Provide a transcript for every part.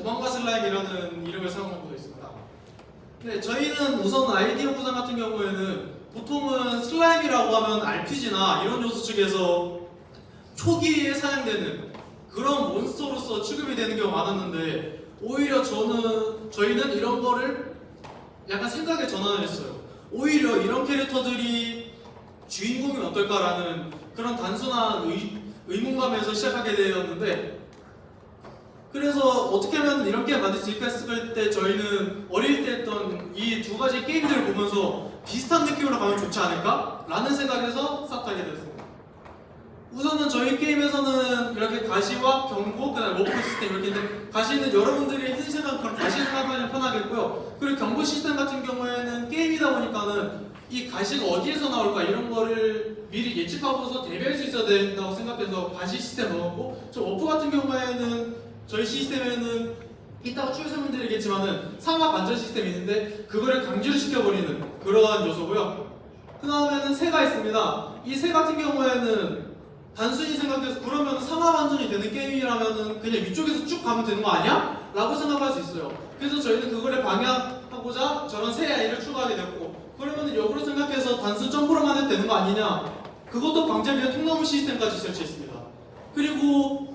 도망가 슬라임이라는 이름을 사용하고 있습니다. 네, 저희는 우선 아이디어 구상 같은 경우에는 보통은 슬라임이라고 하면 RPG나 이런 요소 측에서 초기에 사용되는 그런 몬스터로서 취급이 되는 경우가 많았는데 오히려 저는 저희는 이런 거를 약간 생각의 전환을 했어요. 오히려 이런 캐릭터들이 주인공이 어떨까라는 그런 단순한 의, 의문감에서 시작하게 되었는데 그래서 어떻게 하면 이런 게임 만들 수 있을까 했을 때 저희는 어릴 때 했던 이 두 가지 게임들을 보면서 비슷한 느낌으로 가면 좋지 않을까? 라는 생각에서 스타트하게 됐습니다. 우선은 저희 게임에서는 이렇게 가시와 경고, 그 다음 워크 시스템 이렇게 있는데 가시는 여러분들이 생각하는 그런 가시 생각하면 편하겠고요. 그리고 경고 시스템 같은 경우에는 게임이다 보니까는 이 가시가 어디에서 나올까 이런 거를 미리 예측하고서 대비할 수 있어야 된다고 생각해서 가시 시스템 넣었고 저 워프 같은 경우에는 저희 시스템에는 이따가 추후 설명드리겠지만은 상하 반전 시스템이 있는데 그거를 강제로 시켜버리는 그러한 요소고요. 그 다음에는 새가 있습니다. 이 새 같은 경우에는 단순히 생각해서 그러면 상하 반전이 되는 게임이라면은 그냥 위쪽에서 쭉 가면 되는 거 아니야? 라고 생각할 수 있어요. 그래서 저희는 그거를 방해하고자 저런 새 아이를 추가하게 됐고 그러면은 역으로 생각해서 단순 점프로만 해도 되는 거 아니냐? 그것도 방제비의 통나무 시스템까지 설치했습니다. 그리고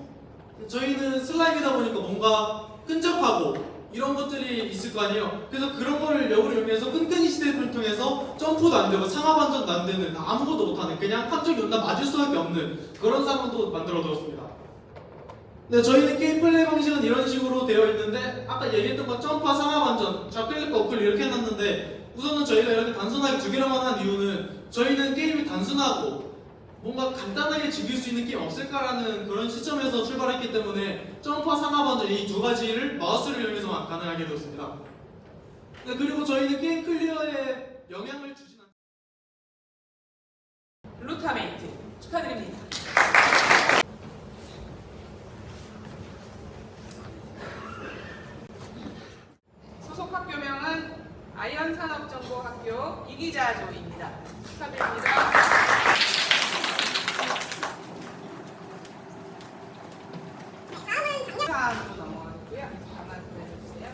저희는 슬라임이다 보니까 뭔가 끈적하고 이런 것들이 있을 거 아니에요. 그래서 그런 거를 역으로 이용해서 끈끈이 시스템을 통해서 점프도 안 되고 상하 반전도 안 되는 아무것도 못하는 그냥 함정이 온다 맞을 수밖에 없는 그런 상황도 만들어 두었습니다. 네, 저희는 게임 플레이 방식은 이런 식으로 되어 있는데 아까 얘기했던 것 점프와 상하 반전, 좌클릭과 우클릭 이렇게 해놨는데 우선은 저희가 이렇게 단순하게 두 개로만 한 이유는 저희는 게임이 단순하고 뭔가 간단하게 즐길 수 있는 게임 없을까라는 그런 시점에서 출발했기 때문에 점프와 상하 반전 이두 가지를 마우스를 이용해서만 가능하게 되었습니다. 네, 그리고 저희는 게임 클리어에 영향을 주진 않... 루타메이트 축하드립니다. 소속 학교명은 아이언산업정보학교 이기자 조입니다. 축하드립니다. 사안으로 넘어가고요. 하나 보여주세요.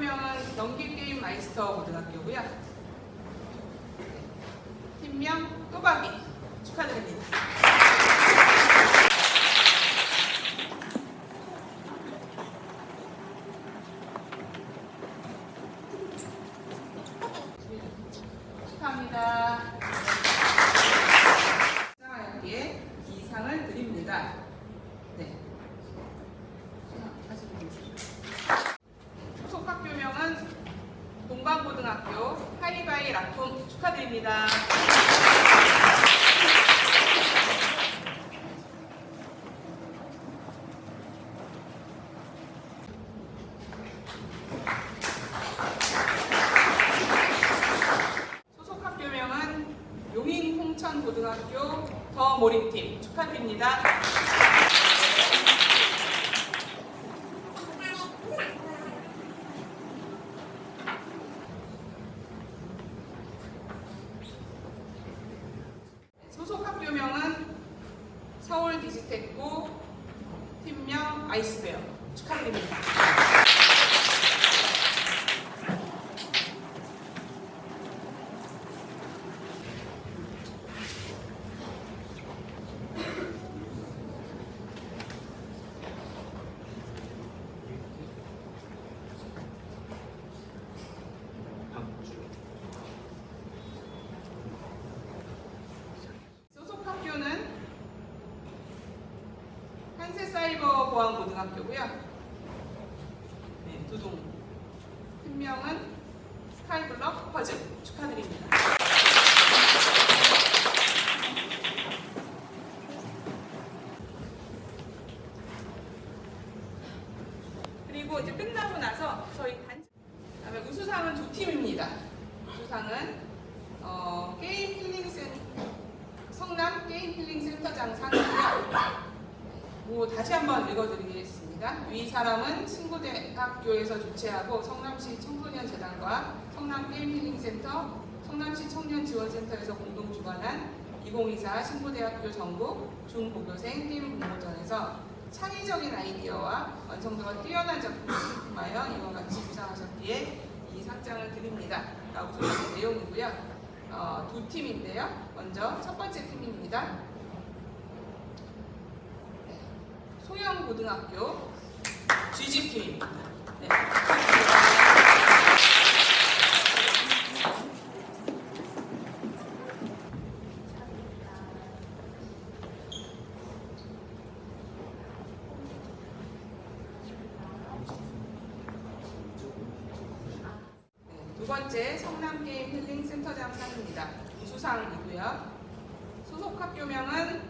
학교명은 연기게임 마이스터 고등학교고요. 팀명 또박이 축하드립니다. 축하합니다. 수상하였기에 이상을 드립니다. 네. 다시 보겠습니다. 소속 학교명은 동방고등학교 라품 축하드립니다. 소속 학교명은 용인 홍천고등학교 더 모림팀 축하드립니다. 소속 학교명은 디지테크 팀명 아이스베어 축하드립니다. 소속 학교는 한세사이버보안고등학교고요. 네, 두동. 팀명은 스카이블럭 퍼즐 축하드립니다. 그리고 이제 끝나고 나서 저희 단 그다음에 우수상은 두 팀입니다. 우수상은 어, 게임 힐링 센 성남 게임 힐링 센터장 상이고요. 뭐 다시 한번 읽어드리겠습니다. 위 사람은 친구대학교에서 주최하고 성남시 청소년 재단과 성남 게임 힐링 센터, 성남시 청년 지원센터에서 공동 주관한 2024 신고대학교 전국 중고교생 게임 공모전에서 창의적인 아이디어와 완성도가 뛰어난 작품을 출품하여 이와 같이 수상하셨기에 이 상장을 드립니다. 라고 적은 내용이고요. 어, 두 팀인데요. 먼저 첫 번째 팀입니다. 네, 소영고등학교 GG팀입니다. 네. 네, 두 번째 성남 게임 힐링 센터장 상입니다. 우수상이고요. 소속 학교명은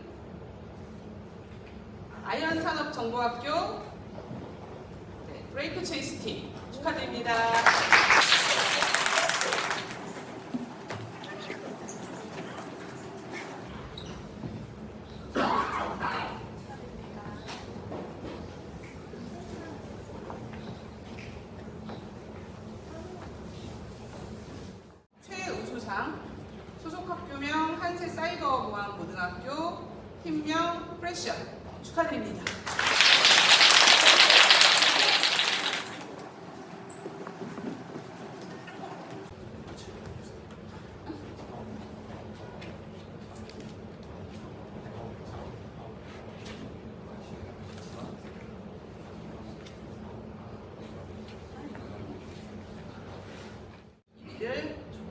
아이언 산업 정보학교 네, 브레이크 체이스 팀 축하드립니다. 최우수상 소속 학교명 한세 사이버 보안 고등학교 팀명 프레셔 축하드립니다.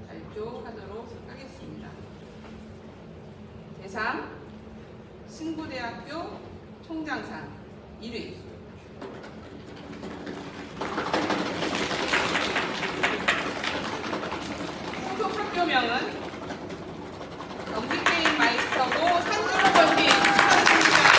발표하도록 하겠습니다. 대상 신구대학교 총장상 1위. 소속 학교명은 경기게임 마이스터고 산주로버팀 축하드립니다.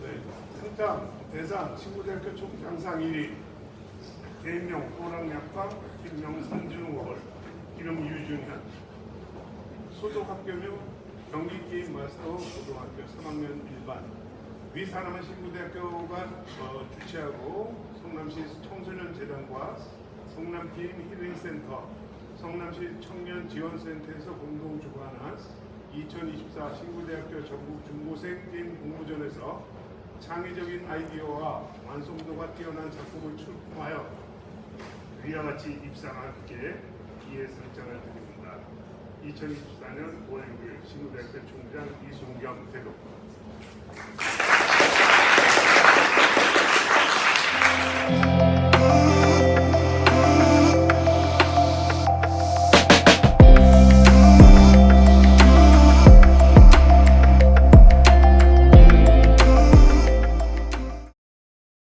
네, 상장 대상 친구대학교 총장상 1위. 개인명 호랑약방 필명 산준월 이름 유준현. 소속 학교명 경기게임 마스터 고등학교 3학년 1반. 위 사람은 신구대학교가 어, 주최하고 성남시 청소년 재단과 성남게임 힐링센터 성남시 청년지원센터에서 공동 주관한 2024 신구대학교 전국 중고생 게임 공모전에서 창의적인 아이디어와 완성도가 뛰어난 작품을 출품하여 위와 같이 입상하기에 이에 상장을 드립니다. 2024년 5월 6일 신구대학교 총장 이순경 대독